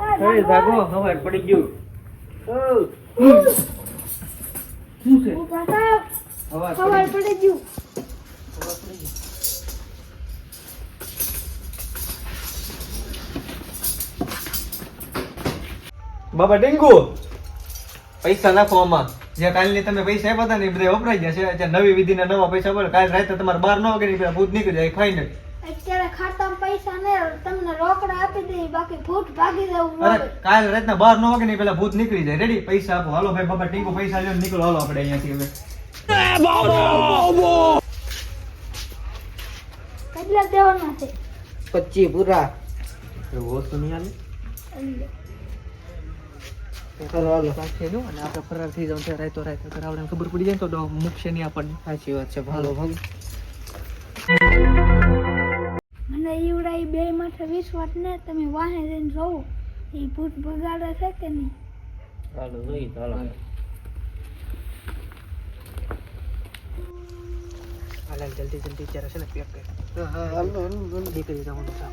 અરે હવાર પડી ગયું. હવાર પડી. બાબા ડીંગુ પૈસા નાખો આમાં. જે કાલની તમે પૈસા આપ્યા હતા ને એ બધા વપરાઈ ગયા છે. નવી વિધિના નવા પૈસા બોલો કાલ રાતે તમારે બાર ન વાગે ને પેલા ભૂત નીકળી જાય ફાઇનલ અત્યારે ખાતામાં પૈસા ને તમને રોકડા આપી દે બાકી ભૂત ભાગી જવું અરે. કાલ રાતના બાર ન વાગે ની પેલા ભૂત નીકળી જાય. રેડી પૈસા આપો. હાલો ભાઈ બાપા ટીકો પૈસા લ્યો નીકળો. હાલો આપણે અહીંયાથી હવે. કેટલા દેવાના છે? પચી પૂરા. એવું નહીં આપણે ફરાર થઈ જાવ રાતો રાત ખબર પડી જાય તો મૂકશે નહીં આપણને. સાચી વાત છે ભાલો ભાગ મને ઈવડા ઈ બે માથે વિશ્વાસ ને તમે વાહે જઈને જોવો. એ ભૂત ભગાડે છે કે નહીં? હાલો જોઈ હાલો હાલ હાલ જલ્દી જલ્દી જરા છે ને પેક કર. હાલો હાલો નીકળી જવાનું છે.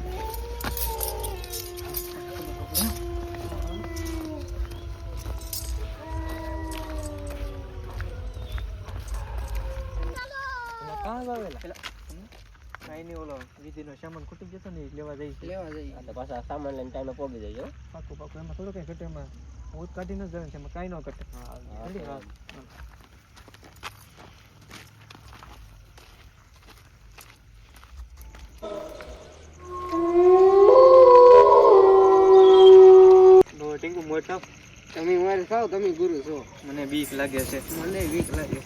કાં લાવેલા? કાંઈ નહીં, ઓલો વિધિનો સામાન ખૂટી જતો ને લેવા જઈશ. લેવા જઈએ પાછા સામાન લઈને ટાઈમે પોગી જજો પાકું પાકું. એમાં થોડું કઈ ઘટે એમાં હું કાઢી ન છે એમાં કાંઈ ન ઘટે. મોટો તમે મારે ખાવ તમે ગુરુ છો. મને બીક લાગે છે. મને વીક લાગે.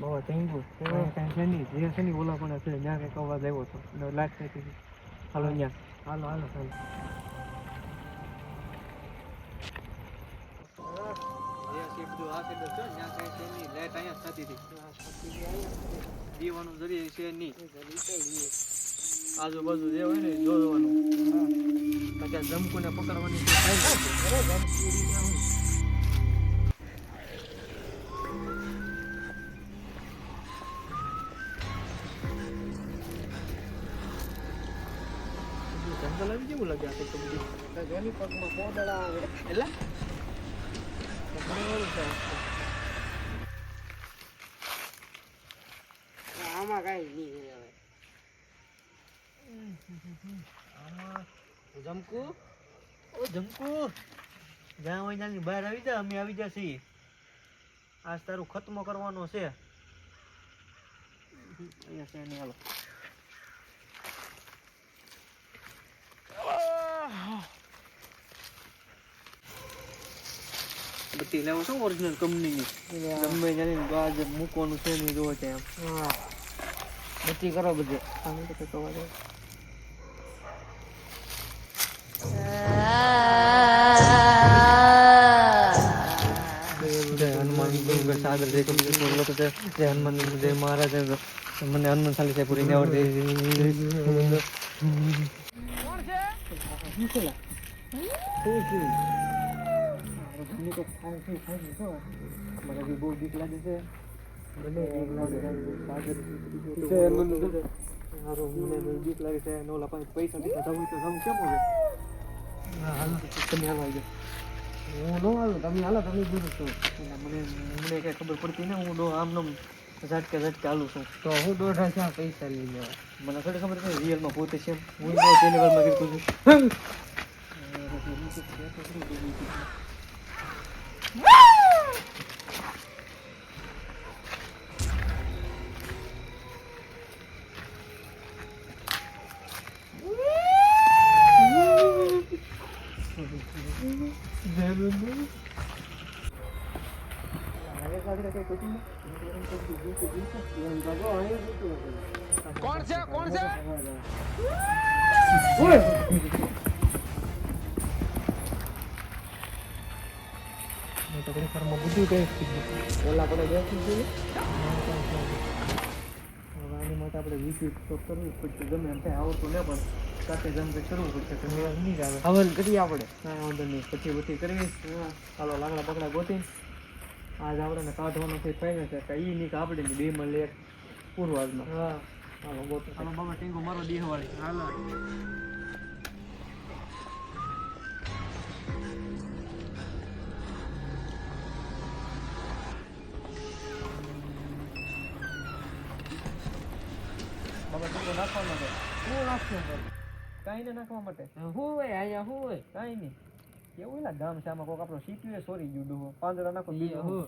બાબા ટીંકુ કાંઈ છે નહીં. જે છે ને ઓલા પણ છે. ત્યાં કંઈક અવાજ આવ્યો હતો. ને લાઈટ થઈ હતી હાલો ત્યાં હાલો હાલો હાલો. દીવાનું જરીએ છે નહીં. આજુબાજુ જે હોય ને જોવાનું. કે જમકુને પકડવાની તો આવી કેવું લાગે આ કંઈક બધું? જોની પગમાં કોદળા આવે એટલે આમાં કાંઈ નહીં હવે આમાં જમકુ ઓ જમકુ જ્યાં હોય ત્યાંની બહાર આવી જા અમે આવી જશે છીએ આજ તારું ખતમો કરવાનો છે અહીંયા છે નહીં હાલો બત્તી લેવો છો ઓરિજિનલ કંપનીની. ગમે જાણીને બાજ મૂકવાનું છે નહીં જોવો ત્યાં હા બધી કરો બધે. આમ તો અવાજ આવે. જય હનુમાન ડુંગર સાગર જય કપિલ મને તો થાય છે નહીં મને બી બહુ બીક લાગે છે મને બીક લાગે છે સાગર હારું, મને બહુ બીક લાગે છે અને ઓલા પાસે બીજા જવું તો જવું કેમ હવે હાલો તમે હાલો આવી હું નો હાલું તમે હાલો તમે બીજું છો મને મને કઈ ખબર પડતી ને હું ડો આમ નમ ઝટકે ઝટકે હાલું છું તો હું દોઢા ક્યાં પૈસા લઈ લેવા મને થોડી ખબર છે રિયલમાં પોતે છે હું તે લેવલમાં કીધું છું મેં તો ઘણી ફારમાં બધું કઈ ગયું. ઓલા પડે બેસી ગયું હવે આની માટે આપણે વીસ તો કરવું પડશે. ગમે એમ થાય આવડતું ને પણ સાથે જમ કે કરવું પડશે. તો મેળ નહીં આવે હવન કરીએ આપણે. કાંઈ વાંધો નહીં પછી બધી કરવી હાલો લાકડા પકડા ગોતી આજ આપણે કાઢવાનો થઈ ફાઈનલ છે. કે ઈ ની કે આપણે ની બે માં લે પૂર્વાજમાં હા. હાલો ગોતો. હાલો બાબા ટીંગો મારો દેહ વાળી હાલો. બાબા માટે? હું નાખ્યો કાંઈ ને નાખવા માટે? હું હોય અહીંયા હું હોય. કાંઈ નહીં. કેવું એલા ગામ આમાં કોક આપણો સીપીએ સોરી ગયું ડોહો. પાંદડા નાખો બીજું. હું.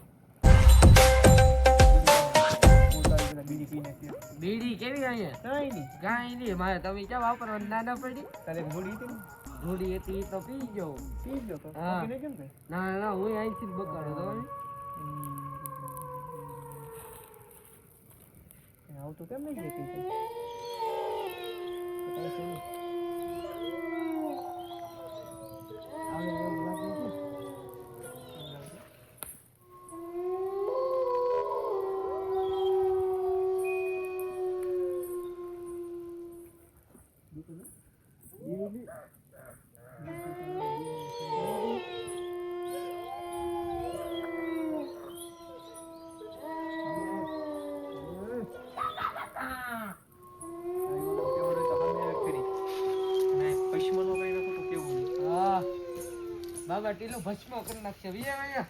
હું બીડી પી બીડી કેવી અહીંયા? કાંઈ નહીં. કાંઈ નહીં મારે તમે ક્યાં વાપરવાનું ના ના પડી? તારે એક હતી ધૂળી હતી તો પી ગયો. પી ગયો તો? હા. પીને કેમ કે ના ના હું અહીંથી જ બકાડો તો આવતું કેમ નહીં જતી? છે બાબા ટીલો ભસ્મ કરી નાખશે. વિયા અહીંયા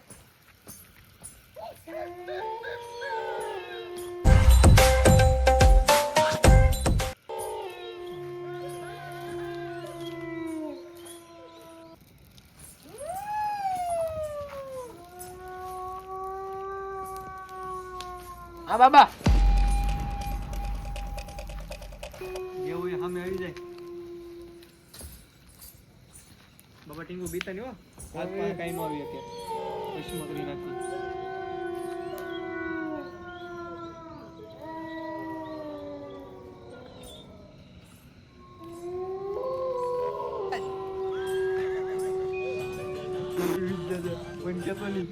હા બાબા. હોય સામે આવી જાય. બાબા ટીંગુ બીતા નહીં હો. હાથ પાસે કાંઈ ન આવી શકે પશ્ચિમ કરી નાખી. પણ કહેતો નહીં.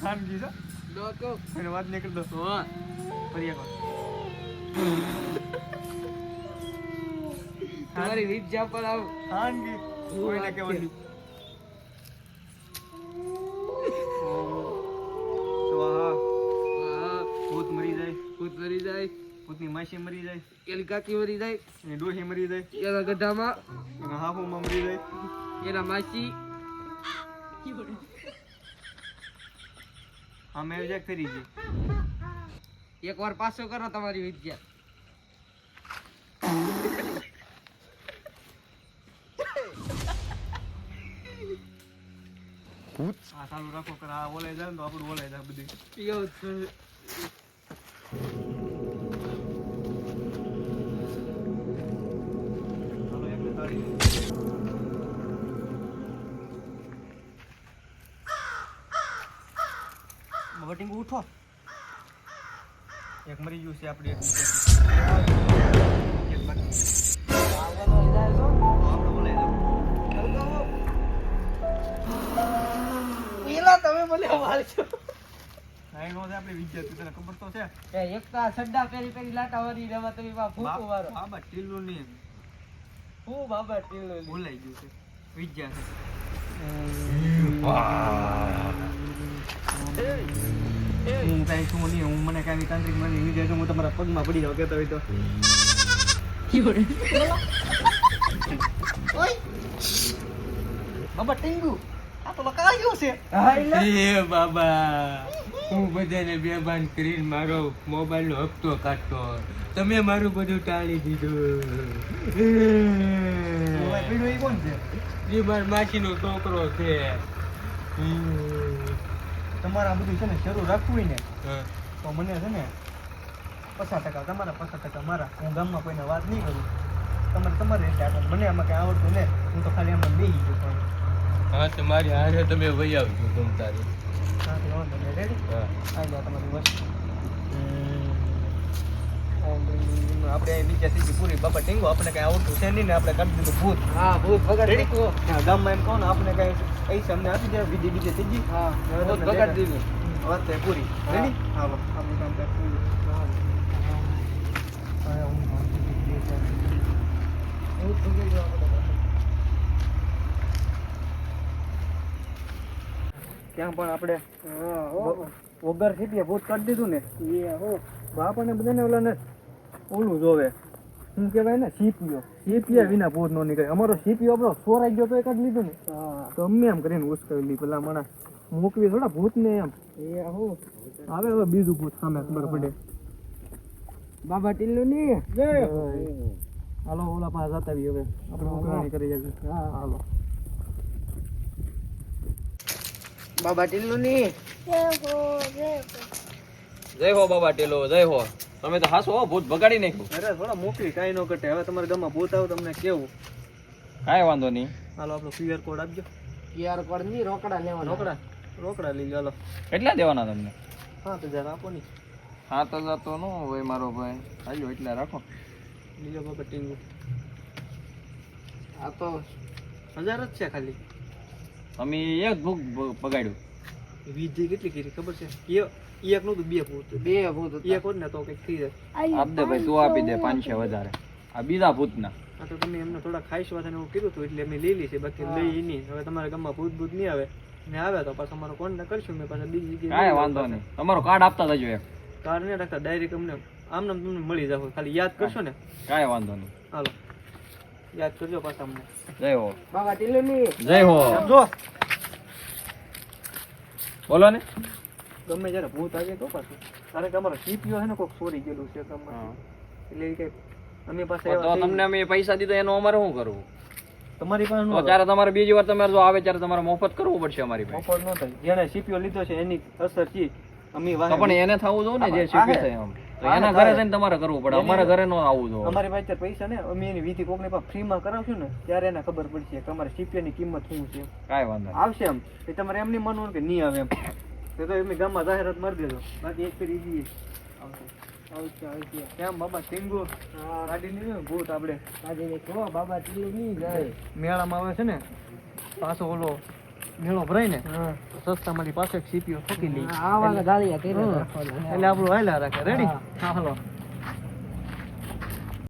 ખાનગી છે? લોકો એને વાત નહીં કરતો? હા. ફરી એકવાર તમારી વિદ્યા પર આવ. ખાનગી. કોઈને કહેવાની સ્વાહા હા ભૂત મરી જાય ભૂત મરી જાય ભૂતની માસી મરી જાય એની કાકી મરી જાય. એની ડોહી મરી જાય એના ગઢામાં. એના હાફુમાં મરી જાય. એના માસી. આમે આવી જાય ફરી જાય એક વાર પાછો કરો તમારી વિદ્યા. આ ચાલુ રાખો કે આ ઓલાઈ જાય ને તો આપણું ઓલે જાય બધું. એવું છે. વટિંગ ઉઠો. એક મરી ગયું છે આપણે એક. મને મારશો નો છે આપણે વિદ્યાર્થી તને ખબર તો છે? એ એક તો આ સડ્ડા પેરી પેરી લાટા વરી રહેવા તમે બા ફૂંકો મારો બાબા ટીલું નહીં હું બાબા શું લી. ભૂલાઈ ગયું છે. વિદ્યા છે હું. કાંઈ છું નહીં હું મને કાંઈ તાંત્રિક મને એવી છું હું તમારા પગમાં પડી જાઉં કહેતો હોય તો. બાબા ટીંગુ. આ તો લકાયો છે. એ બાબા હું બધાને બેભાન કરીને મારો મોબાઈલ નો હપ્તો કાઢતો. તમે મારું બધું ટાળી દીધું. ઓય, પીડો કોણ છે? એ મારા માસીનો છોકરો છે. તમારા બધું છે ને શરૂ રાખવું ને તો મને છે ને પચાસ ટકા તમારા પચાસ ટકા મારા હું ગામમાં કોઈને વાત નહીં કરું. તમારે તમારે રીતે મને આમાં કંઈ આવડતું ને હું તો ખાલી આમાં બે ગયો પણ. હા તો મારી હારે તમે વહી આવજો તમ તારે. હા તો રેડી હા. તમારી વસ્તુ આપણે નીચે સીધી પૂરી બાપા ટીંગો આપણે કઈ આવડતું છે નહીં ને આપણે કાઢી દીધું ભૂત. હા ભૂત વગર રેડી હા ગામમાં એમ કહો ને આપણે કઈ પૈસા અમને આપી દે બીજી બીજે ત્રીજી. હા વગર દીધું. વાત પૂરી. હા. રેડી હા આપણું કામ ત્યાં પૂરું. હા, હું. ક્યાં પણ આપણે વગર સીપીએ ભૂત કરી દીધું ને એ હો. આપણને બધાને ઓલાને ઓલું જોવે. શું કહેવાય ને? સીપીઓ. સીપીએ વિના ભૂત નો નીકળે. અમારો સીપીઓ આપણો સોરાઈ ગયો તો એક જ લીધું ને. તો અમે એમ કરીને ઉશ્કેલી પેલા મને મૂકવી થોડા ભૂત ને એમ. એ હો. આવે હવે બીજું ભૂત સામે ખબર પડે. બાબા ટીલ્લુ ની હાલો ઓલા પાસે જતા હવે. આપણે કરી જશે હા. હાલો. બાબા ટીલ્લુ ની જય હો. બાબા ટેલો જય હો. તમે તો હાસો હો ભૂત બગાડી નાખ્યું. અરે થોડા મોકલી કાંઈ ન કટે હવે તમારા ગામમાં ભૂત આવે તમને કેવું? કાંઈ વાંધો નહીં. હાલો આપણો ક્યુઆર કોડ આપજો. ક્યુઆર કોડની રોકડા લેવાના. રોકડા? રોકડા લઈ લો કેટલા દેવાના તમને? પાંચ હજાર આપો ની. સાત હજાર તો નો હોય મારો ભાઈ. હાલ્યો એટલા રાખો. લીલો બાબા ટીંગુ આ તો હજાર જ છે ખાલી. અમે એક ભૂખ પગાડ્યું વિધિ કેટલી કરી ખબર છે? એક નું તો બે ભૂત. બે ભૂત એક હોત ને તો કંઈક થઈ જાય. આપ દે ભાઈ તું આપી દે પાંચસો. વધારે. આ બીજા ભૂતના. આ તો તમે એમને થોડા ખાઈશ વાત એવું કીધું હતું એટલે અમે લઈ લીધી બાકી લઈ નહીં. હવે તમારા ગામમાં ભૂત ભૂત નહીં આવે. ને આવે તો પાછો અમારો કોન્ટેક્ટ કરશું મેં પાછા બીજી જગ્યાએ કાંઈ વાંધો નહીં. તમારો કાર્ડ આપતા જજો એક કાર્ડ નહીં રાખતા ડાયરેક્ટ અમને આમ નામ તમને મળી જાવ. ખાલી યાદ કરશો ને? કાંઈ વાંધો નહીં. હાલો. યાદ કરજો પાછા અમને જય હો. બાબા ટીલ્લુ જય હો. સમજો. બોલો ને. ગમે જ્યારે ભૂત આવે તો પાછું. કારણ કે અમારો સીપીઓ છે ને કોઈક ચોરી ગયેલું છે તમારે એટલે એ કઈ અમે પાસે તો તમને અમે પૈસા દીધા એનું અમારે શું કરવું? તમારી પાસે ત્યારે તમારે બીજી વાર તમારે જો આવે ત્યારે તમારે મફત કરવું પડશે અમારી પાસે. મફત ન થાય. જેને સીપીઓ લીધો છે એની અસર છે અમે પણ એને થવું જોઈએ ને જે શીખી થાય તો એના ઘરે જઈને તમારે કરવું પડે. અમારા ઘરે નો આવવું જોઈએ. અમારી પાસે અત્યારે પૈસા ને અમે એની વિધિ કોકની પાસે ફ્રીમાં કરાવશું ને ત્યારે એને ખબર પડશે કે અમારે CPO ની કિંમત શું છે. કાંઈ વાંધો આવશે એમ. એ તમારે એમ નહીં માનવું કે નહીં આવે એમ. તો તો એમ ગામમાં જાહેરાત મારી દેજો. બાકી એક ફેર ઈજી આવશે આવશે કેમ બાબા ટીંગુ? ગાડી નહીં ભૂત આપણે આજે બાબા ટીલ્લુ નહીં જાય. મેળામાં આવે છે ને પાછો ઓલો મેળો ભરાય ને સસ્તા મળી પાસે સીપીઓ ઠોકી લઈ. આવા ગાળિયા કરી એટલે આપણું હાલ્યા રાખે. રેડી હા હાલો.